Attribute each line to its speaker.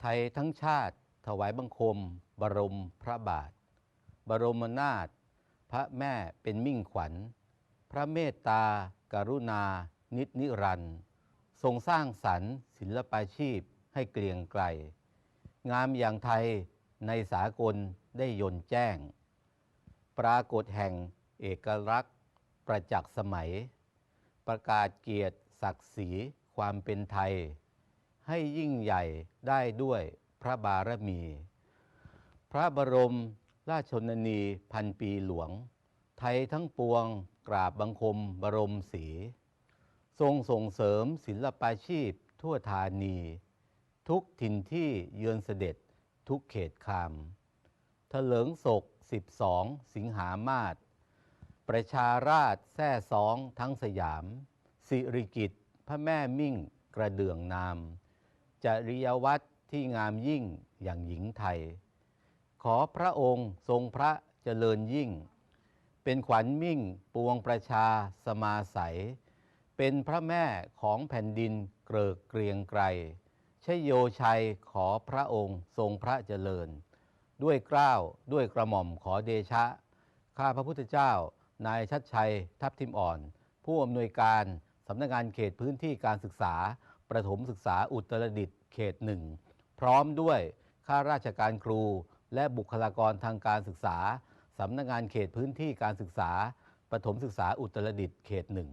Speaker 1: ไทยทั้งชาติ ถวายบังคม บรมพระบาท บรมนาถพระแม่เป็นมิ่งขวัญ พระเมตตากรุณา นิจนิรันดร์ทรงสร้างสรรค์ ศิลปาชีพให้เกลียงไกล งามอย่างไทยในสากลได้ยนแจ้ง ปรากฏแห่งเอกลักษณ์ ประจักษ์สมัย ประกาศเกียรติศักดิ์ศรีความเป็นไทย ให้ยิ่งใหญ่ได้ด้วยพระบารมี พระบรมราชชนนีพันปีหลวง ไทยทั้งปวงกราบบังคมบรมศรีทรงส่งเสริมศิลปาชีพทั่วธานี ทุกถิ่นที่เยือนเสด็จทุกเขตคามเถลิงศก 12 สิงหามาศประชาราชแท่สองทั้งสยาม สิริกิตพระแม่มิ่งกระเดื่องนาม จริยวัตรที่งามยิ่งอย่างหญิงไทย ขอพระองค์ทรงพระเจริญยิ่ง เป็นขวัญมิ่งปวงประชาสมาใสยเป็นพระแม่ของแผ่นดินเกริกเกรียงไกรชโยชัยขอพระองค์ทรงพระเจริญ ด้วยเกล้าวด้วยกระหม่อมขอเดชะ ข้าพระพุทธเจ้า นายชัดชัยทัพทิมอ่อน ผู้อำนวยการสำนักงานเขตพื้นที่การศึกษา ประถมศึกษาอุตรดิตถ์เขตหนึ่งพร้อมด้วยข้าราชการครู และบุคลากรทางการศึกษาสำนักงานเขตพื้นที่การศึกษา ประถมศึกษาอุตรดิตถ์เขตหนึ่ง